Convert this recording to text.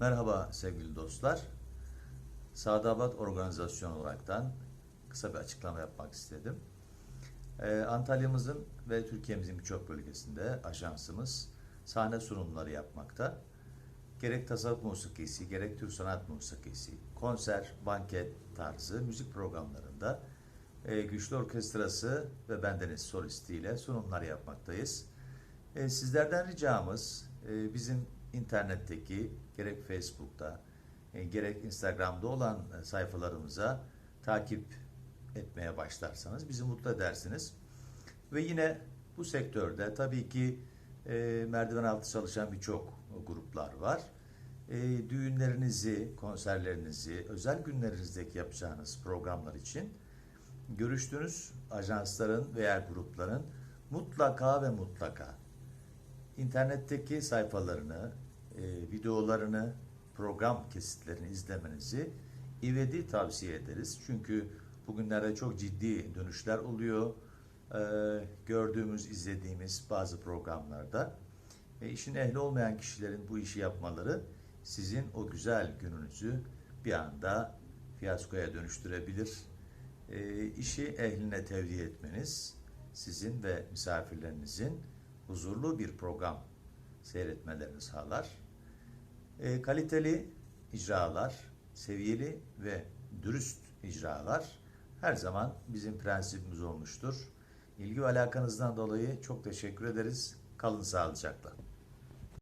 Merhaba sevgili dostlar. Sadabat Organizasyon olaraktan kısa bir açıklama yapmak istedim. Ee, Antalya'mızın ve Türkiye'mizin birçok bölgesinde ajansımız sahne sunumları yapmakta. Gerek tasavvuf musikisi, gerek Türk sanat musikisi, konser, banket tarzı müzik programlarında e, güçlü orkestrası ve bendeniz solistiyle sunumlar yapmaktayız. E, sizlerden ricamız e, bizim internetteki gerek Facebook'ta e, gerek Instagram'da olan e, sayfalarımıza takip etmeye başlarsanız bizi mutlu edersiniz. Ve yine bu sektörde tabii ki e, merdiven altı çalışan birçok gruplar var. E, düğünlerinizi, konserlerinizi, özel günlerinizdeki yapacağınız programlar için görüştüğünüz ajansların veya grupların mutlaka ve mutlaka internetteki sayfalarını, e, videolarını, program kesitlerini izlemenizi ivedi tavsiye ederiz. Çünkü bugünlerde çok ciddi dönüşler oluyor. E, gördüğümüz, izlediğimiz bazı programlarda e, işin ehli olmayan kişilerin bu işi yapmaları sizin o güzel gününüzü bir anda fiyaskoya dönüştürebilir. E, işi ehline tevdi etmeniz sizin ve misafirlerinizin huzurlu bir program seyretmelerini sağlar. E, kaliteli icralar, seviyeli ve dürüst icralar her zaman bizim prensibimiz olmuştur. İlgi ve alakanızdan dolayı çok teşekkür ederiz. Kalın sağlıcakla.